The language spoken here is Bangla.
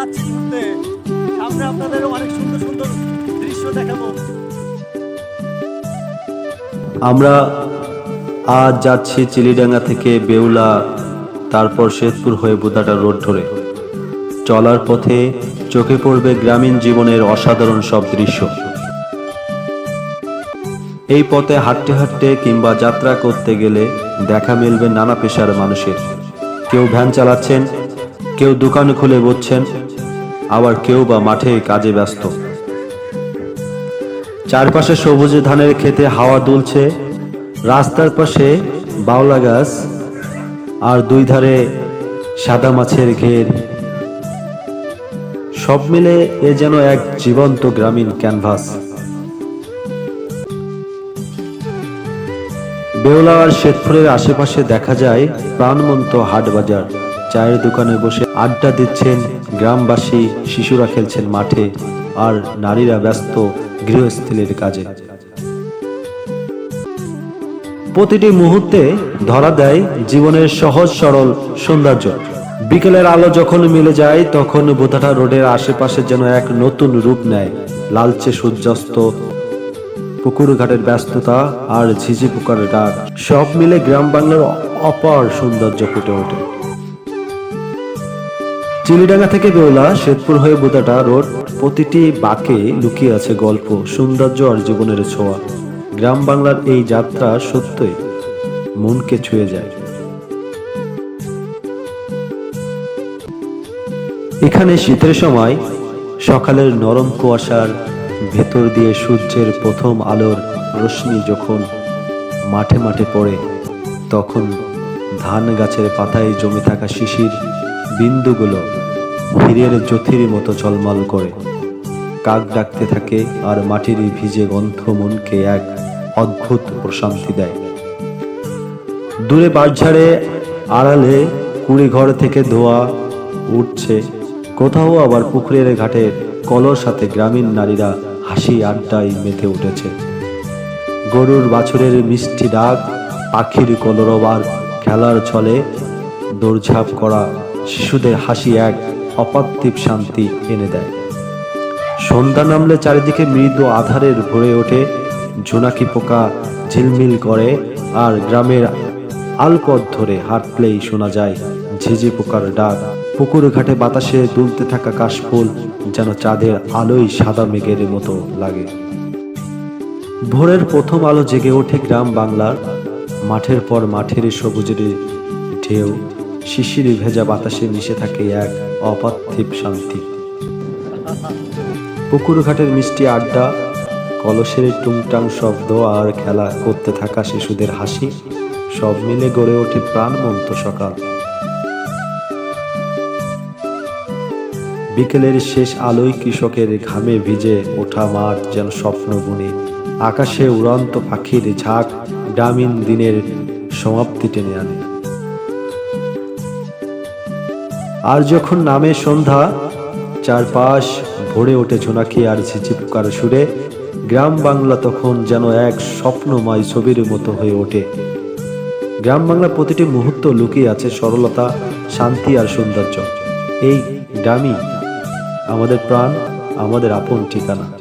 যাচ্ছি ঘুরতে। সামনে আপনাদের অনেক সুন্দর সুন্দর দৃশ্য দেখাবো। আমরা আজ যাচ্ছি চিলিডাঙ্গা থেকে বেউলা, তারপর শেরপুর হয়ে বুদাটা রোড ধরে। চলার পথে চোখে পড়বে গ্রামীণ জীবনের অসাধারণ সব দৃশ্য। এই পথে হাঁটতে হাঁটতে কিংবা যাত্রা করতে গেলে দেখা মিলবে নানা পেশার মানুষের। কেউ ভ্যান চালাচ্ছেন কেউ দোকান খুলে বসছেন আবার কেউ বা মাঠে কাজে ব্যস্ত। চারপাশে সবুজ ধানের খেতে হাওয়া দুলছে, রাস্তার পাশে বাউলা গাছ, আর দুই ধারে সাদা মাছের ঘের। সব মিলে এ যেন এক জীবন্ত গ্রামীণ ক্যানভাস। বেওলা আর শেতপুরের আশেপাশে দেখা যায় প্রাণবন্ত হাট বাজার চায়ের দোকানে বসে আড্ডা দিচ্ছেন গ্রামবাসী, শিশুরা খেলছেন মাঠে আর নারীরা ব্যস্ত গৃহস্থলীর কাজে। প্রতিটি মুহূর্তে ধরা দেয় জীবনের সহজ, সরল সৌন্দর্য। বিকেলের আলো যখন মিলে যায়, তখন বোধাটা রোডের আশেপাশে যেন এক নতুন রূপ নেয়। লালচে সূর্যাস্ত, পুকুর ঘাটের ব্যস্ততা আর ঝিঝি পোকার ডাক, সব মিলে গ্রাম বাংলার অপার সৌন্দর্য ফুটে ওঠে। চিলিডাঙ্গা থেকে বেওলা শেতপুর হয়ে বুদাটা রোড, প্রতিটি বাঁকে লুকিয়ে আছে গল্প, সৌন্দর্য আর জীবনের ছোঁয়া। গ্রাম বাংলার এই যাত্রা সত্যই মনকে ছুঁয়ে যায়। এখানে শীতের সময় সকালের নরম কুয়াশার ভেতর দিয়ে সূর্যের প্রথম আলোর রশ্মি যখন মাঠে মাঠে পড়ে, তখন ধান গাছের পাতায় জমে থাকা শিশির বিন্দুগুলো হীরের জ্যোতির মতো ঝলমল করে। কাক ডাকতে থাকে আর মাটির ভিজে গন্ধ মনকে এক অদ্ভুত প্রশান্তি দেয়। দূরে বাঁশঝাড়ে আড়ালে কুড়ি ঘর থেকে ধোয়া উঠছে। কোথাও আবার পুকুরের ঘাটে কলর সাথে গ্রামীণ নারীরা হাসি আড্ডায় মেতে উঠেছে। গরুর বাছুরের মিষ্টি ডাক, পাখির কলরবার খেলার ছলে দৌড়ঝাঁপ করা শিশুদের হাসি এক অপার্থিব শান্তি এনে দেয়। সন্ধ্যা নামলে চারিদিকে মৃদু আধারের ভরে ওঠে, জোনাকি পোকা ঝিলমিল করে, আর গ্রামের আলপথ ধরে হাঁটলেই শোনা যায়, ঝিঝি পোকার ডাক। পুকুর ঘাটে বাতাসে দুলতে থাকা কাশফুল যেন চাঁদের আলোই সাদা মেঘের মতো লাগে। ভোরের প্রথম আলো জেগে ওঠে গ্রাম বাংলার, মাঠের পর মাঠের সবুজের ঢেউ। শিশির ভেজা বাতাসে মিশে থাকে এক অপার্থিব শান্তি। পুকুর ঘাটের মিষ্টি আড্ডা, কলসের টুংটাং শব্দ আর খেলা করতে থাকা শিশুদের হাসি, সব মিলে গড়ে ওঠে প্রাণবন্ত সকাল। বিকেলের শেষ আলোয় কৃষকের ঘামে ভিজে ওঠা মাঠ যেন স্বপ্ন বুনে আকাশে উড়ন্ত পাখির ঝাঁক গ্রামীণ দিনের সমাপ্তি টেনে আনে। আর যখন নামে সন্ধ্যা, চারপাশ ভরে ওঠে ঝোনাকি আর ঝিঝি পোকার সুরে, গ্রাম বাংলা তখন যেন এক স্বপ্নময় ছবির মতো হয়ে ওঠে। গ্রাম বাংলার প্রতিটি মুহূর্ত লুকিয়ে আছে সরলতা, শান্তি আর সৌন্দর্য। এই গ্রামই আমাদের প্রাণ, আমাদের আপন ঠিকানা।